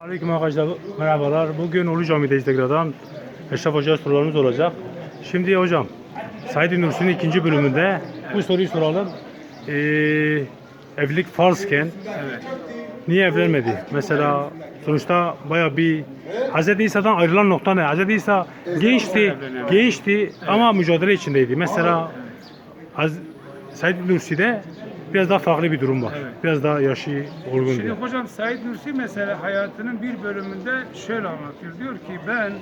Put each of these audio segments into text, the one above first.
Aleyküm arkadaşlar merhabalar. Bugün Ulu Cami'deyiz tekrardan. Eşref Hoca'ya sorularımız olacak. Şimdi hocam Said Nursi'nin ikinci bölümünde bu soruyu soralım. Ee, evlilik farzken niye evlenmedi? Mesela sonuçta baya bir Hz. İsa'dan ayrılan nokta ne? Hz. İsa gençti, gençti ama mücadele içindeydi. Mesela Haz- Said Nursi'de biraz daha farklı bir durum var. Biraz daha yaşı olgun Şimdi diye. hocam Said Nursi mesela hayatının bir bölümünde şöyle anlatıyor. Diyor ki ben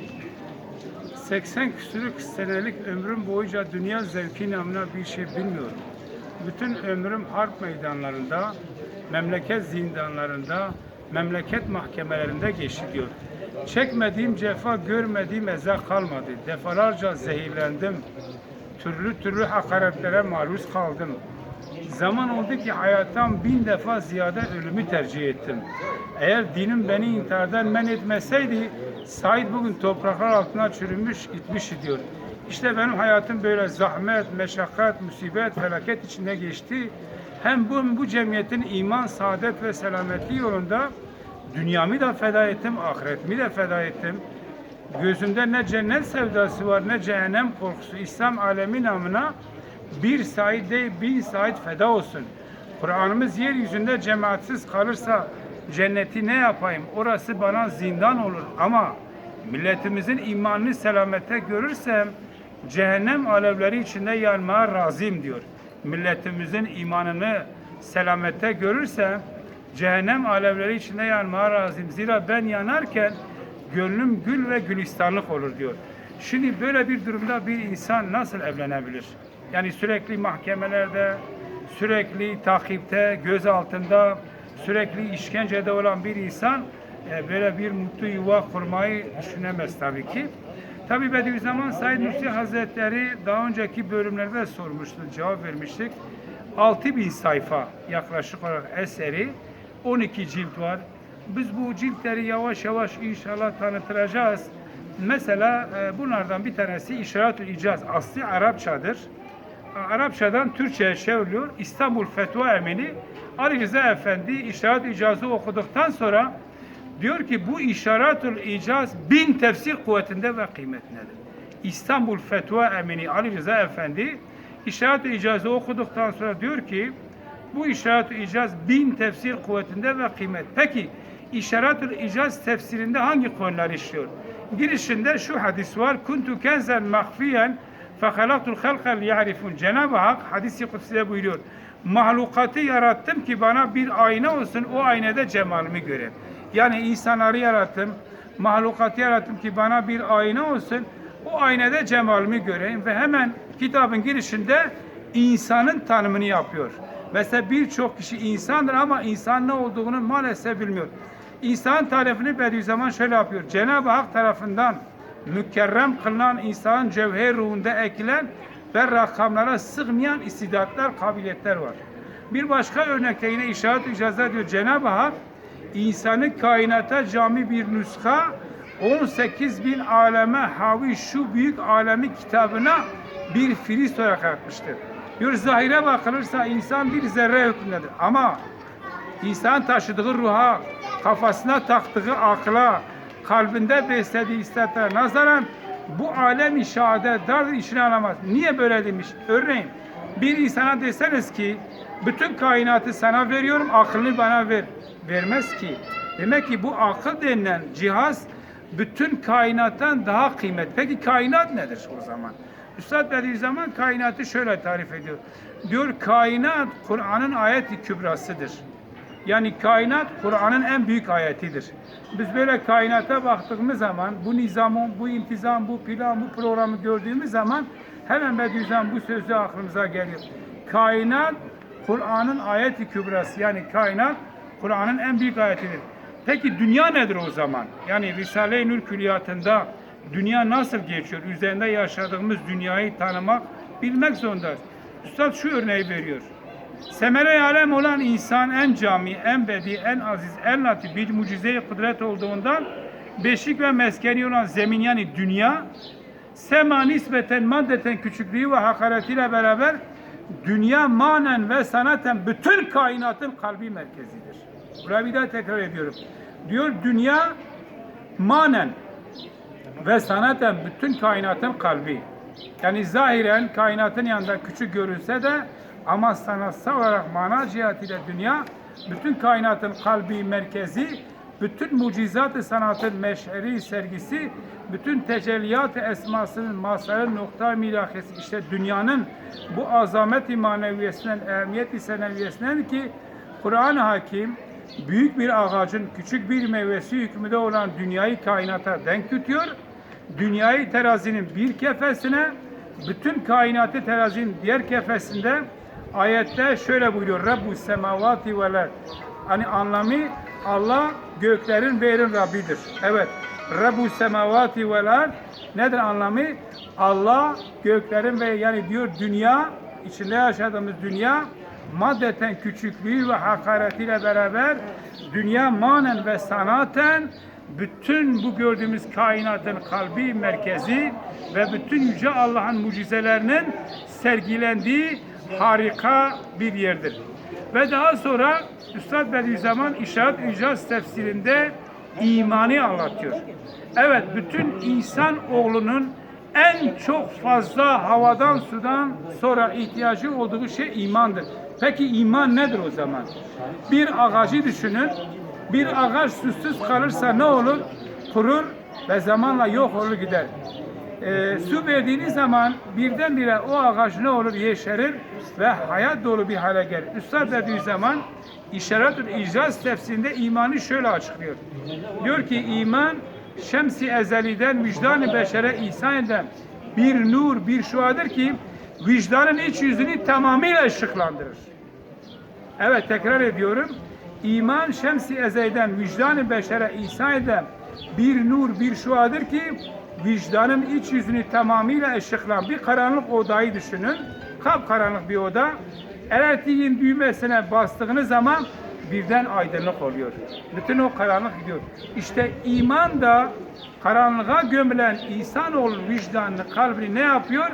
80 küsürlük senelik ömrüm boyunca dünya zevki namına bir şey bilmiyorum. Bütün ömrüm harp meydanlarında, memleket zindanlarında, memleket mahkemelerinde geçti diyor. Çekmediğim cefa, görmediğim eza kalmadı. Defalarca zehirlendim. Türlü türlü hakaretlere maruz kaldım. Zaman oldu ki hayattan bin defa ziyade ölümü tercih ettim. Eğer dinim beni intihardan men etmeseydi, Said bugün topraklar altına çürümüş gitmiş diyor. İşte benim hayatım böyle zahmet, meşakkat, musibet, felaket içinde geçti. Hem bu, bu cemiyetin iman, saadet ve selametli yolunda dünyamı da feda ettim, ahiretimi de feda ettim. Gözümde ne cennet sevdası var ne cehennem korkusu. İslam alemi namına bir Said değil bin Said feda olsun. Kur'an'ımız yeryüzünde cemaatsiz kalırsa cenneti ne yapayım? Orası bana zindan olur ama milletimizin imanını selamette görürsem cehennem alevleri içinde yanmaya razıyım diyor. Milletimizin imanını selamette görürsem cehennem alevleri içinde yanmaya razıyım. Zira ben yanarken gönlüm gül ve gülistanlık olur diyor. Şimdi böyle bir durumda bir insan nasıl evlenebilir? Yani sürekli mahkemelerde, sürekli takipte, göz altında, sürekli işkencede olan bir insan e, böyle bir mutlu yuva kurmayı düşünemez tabii ki. Tabii Bediüzzaman Said Nursi Hazretleri daha önceki bölümlerde sormuştu, cevap vermiştik. 6000 sayfa yaklaşık olarak eseri, 12 cilt var. Biz bu ciltleri yavaş yavaş inşallah tanıtacağız. Mesela e, bunlardan bir tanesi İşaretül İcaz. Aslı Arapçadır. Arapçadan Türkçe'ye çevriliyor. İstanbul Fetva Emini Ali Rıza Efendi İşaret İcazı okuduktan sonra diyor ki bu İşaretül İcaz bin tefsir kuvvetinde ve kıymetindedir. İstanbul Fetva Emini Ali Rıza Efendi İşaret İcazı okuduktan sonra diyor ki bu işaret icaz bin tefsir kuvvetinde ve kıymet. Peki işaretül icaz tefsirinde hangi konular işliyor? Girişinde şu hadis var. Kuntu kenzen mahfiyen fehalaktul halkal ya'rifun. Cenab-ı Hak hadisi kutsiye buyuruyor. Mahlukatı yarattım ki bana bir ayna olsun. O aynada cemalimi göre. Yani insanları yarattım. Mahlukatı yarattım ki bana bir ayna olsun. O aynada cemalimi göreyim ve hemen kitabın girişinde insanın tanımını yapıyor. Mesela birçok kişi insandır ama insan ne olduğunu maalesef bilmiyor. İnsan tarifini Bediüzzaman şöyle yapıyor. Cenab-ı Hak tarafından mükerrem kılınan insan cevher ruhunda ekilen ve rakamlara sığmayan istidatlar, kabiliyetler var. Bir başka örnekte yine işaret icazet diyor. Cenab-ı Hak insanı kainata cami bir nüsha 18 bin aleme havi şu büyük alemi kitabına bir filiz olarak yaratmıştır. Diyor zahire bakılırsa insan bir zerre hükmündedir. Ama insan taşıdığı ruha, kafasına taktığı akla, kalbinde beslediği isteklere nazaran bu alem-i şehadet dar işine alamaz. Niye böyle demiş? Örneğin bir insana deseniz ki bütün kainatı sana veriyorum, aklını bana ver. Vermez ki. Demek ki bu akıl denilen cihaz bütün kainattan daha kıymet. Peki kainat nedir o zaman? Üstad Bediüzzaman kainatı şöyle tarif ediyor. Diyor kainat Kur'an'ın ayet-i kübrasıdır. Yani kainat Kur'an'ın en büyük ayetidir. Biz böyle kainata baktığımız zaman bu nizamın, bu intizam, bu plan, bu programı gördüğümüz zaman hemen Bediüzzaman bu sözü aklımıza geliyor. Kainat Kur'an'ın ayet-i kübrası yani kainat Kur'an'ın en büyük ayetidir. Peki dünya nedir o zaman? Yani Risale-i Nur külliyatında dünya nasıl geçiyor? Üzerinde yaşadığımız dünyayı tanımak, bilmek zorundayız. Üstad şu örneği veriyor. Semere alem olan insan en cami, en bedi, en aziz, en latif bir mucize kudret olduğundan beşik ve meskeni olan zemin yani dünya sema nispeten maddeten küçüklüğü ve hakaretiyle beraber dünya manen ve sanaten bütün kainatın kalbi merkezidir. Burayı bir daha tekrar ediyorum. Diyor dünya manen ve sanaten bütün kainatın kalbi. Yani zahiren kainatın yanında küçük görünse de ama sanatsal olarak mana cihetiyle dünya bütün kainatın kalbi merkezi, bütün mucizat-ı sanatın meşheri sergisi, bütün tecelliyat-ı esmasının masarı nokta milahesi işte dünyanın bu azamet-i maneviyesinden, ehemmiyet-i seneviyesinden ki Kur'an-ı Hakim büyük bir ağacın küçük bir meyvesi hükmünde olan dünyayı kainata denk tutuyor. Dünyayı terazinin bir kefesine, bütün kainatı terazinin diğer kefesinde ayette şöyle buyuruyor. Rabbu semavati vel Hani anlamı Allah göklerin ve yerin Rabbidir. Evet. Rabbu semavati vel nedir anlamı? Allah göklerin ve yani diyor dünya içinde yaşadığımız dünya maddeten küçüklüğü ve hakaretiyle beraber dünya manen ve sanaten bütün bu gördüğümüz kainatın kalbi merkezi ve bütün yüce Allah'ın mucizelerinin sergilendiği harika bir yerdir. Ve daha sonra Üstad Bediüzzaman İşaret İcaz tefsirinde imanı anlatıyor. Evet, bütün insan oğlunun en çok fazla havadan sudan sonra ihtiyacı olduğu şey imandır. Peki iman nedir o zaman? Bir ağacı düşünün. Bir ağaç susuz kalırsa ne olur? Kurur ve zamanla yok olur gider. Ee, su verdiğiniz zaman birdenbire o ağaç ne olur? Yeşerir ve hayat dolu bir hale gelir. Üstad dediği zaman İşaretül İcaz tefsirinde imanı şöyle açıklıyor. Diyor ki iman şemsi ezeliden vicdan-ı beşere ihsan eden bir nur, bir şuadır ki vicdanın iç yüzünü tamamıyla ışıklandırır. Evet tekrar ediyorum. İman şemsi ezelden vicdan-ı beşere ihsan eden bir nur, bir şuadır ki vicdanın iç yüzünü tamamıyla ışıklan. Bir karanlık odayı düşünün. Kapkaranlık bir oda. Elektriğin düğmesine bastığınız zaman birden aydınlık oluyor. Bütün o karanlık gidiyor. İşte iman da karanlığa gömülen insanoğlu vicdanını, kalbini ne yapıyor?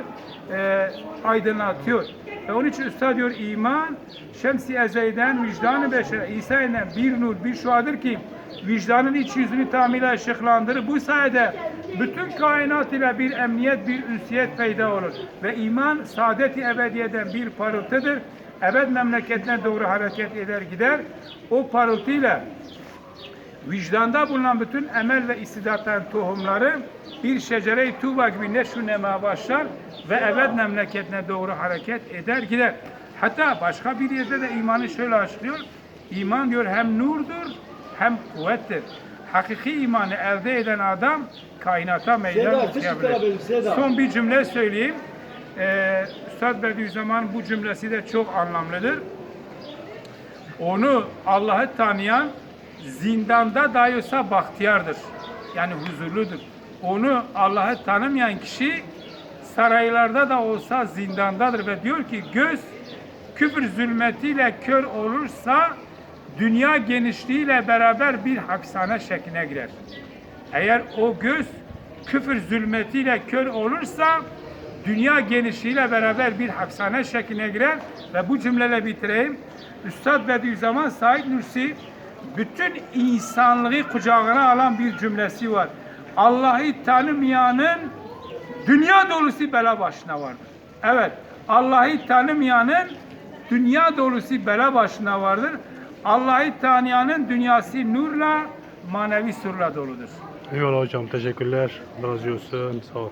Ee, aydınlatıyor. Ve onun için Üstad diyor iman şemsi ezeyden vicdanı beşere İsa ile bir nur, bir şuadır ki vicdanın iç yüzünü tamamıyla ışıklandırır. Bu sayede bütün kainat ile bir emniyet, bir ünsiyet peyda olur. Ve iman saadet-i ebediyeden bir parıltıdır. Ebed memleketine doğru hareket eder gider. O parıltıyla vicdanda bulunan bütün emel ve istidatların tohumları bir şecere-i tuğba gibi neşru nema başlar ve ebed memleketine doğru hareket eder gider. Hatta başka bir yerde de imanı şöyle açıklıyor. İman diyor hem nurdur hem kuvvettir. Hakiki imanı elde eden adam kainata meydan okuyabilir. Son bir cümle söyleyeyim. Ee, Üstad Bediüzzaman bu cümlesi de çok anlamlıdır. Onu Allah'ı tanıyan zindanda dahi olsa bahtiyardır. Yani huzurludur. Onu Allah'ı tanımayan kişi saraylarda da olsa zindandadır ve diyor ki göz küfür zulmetiyle kör olursa dünya genişliğiyle beraber bir hapishane şekline girer. Eğer o göz küfür zulmetiyle kör olursa dünya genişliğiyle beraber bir hapishane şekline girer ve bu cümleyle bitireyim. Üstad Bediüzzaman Said Nursi bütün insanlığı kucağına alan bir cümlesi var. Allah'ı tanımayanın dünya dolusu bela başına vardır. Evet, Allah'ı tanımayanın dünya dolusu bela başına vardır. Allah'ı tanıyanın dünyası nurla, manevi surla doludur. Eyvallah hocam teşekkürler. Razı olsun. Sağ ol.